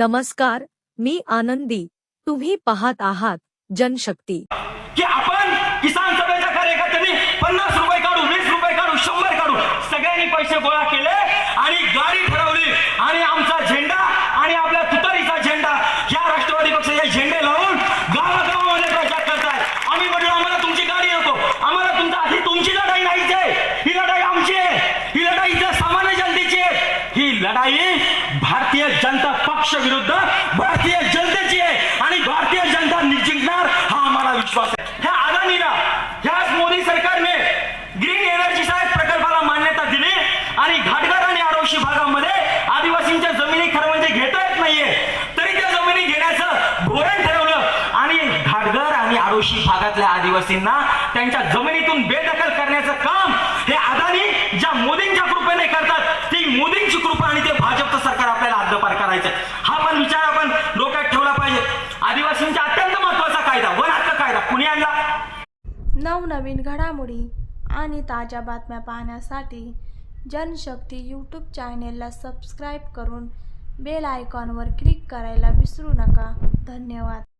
नमस्कार मी आनंदी. तुम्ही पाहत आहात जनशक्ती. ही लढाई भारतीय जनता पक्ष विरुद्ध भारतीय जनतेची आहे. आणि भारतीय जनता जिंकणार हा आम्हाला विश्वास आहे. ह्या अदानीला ह्याच मोदी सरकारने ग्रीन एनर्जी साहेब प्रकल्पाला मान्यता दिली आणि घाटघर आणि आडोशी भागामध्ये आदिवासींच्या जमिनी खरं म्हणजे घेता येत नाहीये. तरी त्या जमिनी घेण्याचं धोरण ठरवलं आणि घाटघर आणि आडोशी भागातल्या आदिवासींना त्यांच्या जमिनीतून बेदखल करण्याचं काम आदिवासींचा अत्यंत महत्त्वाचा कायदा वन हक्क कायदा कुणी आणला नवनवीन घडामोडी आणि ताज्या बातम्या पाहण्यासाठी जनशक्ती यूट्यूब चॅनेलला सबस्क्राईब करून बेल आयकॉनवर क्लिक करायला विसरू नका. धन्यवाद.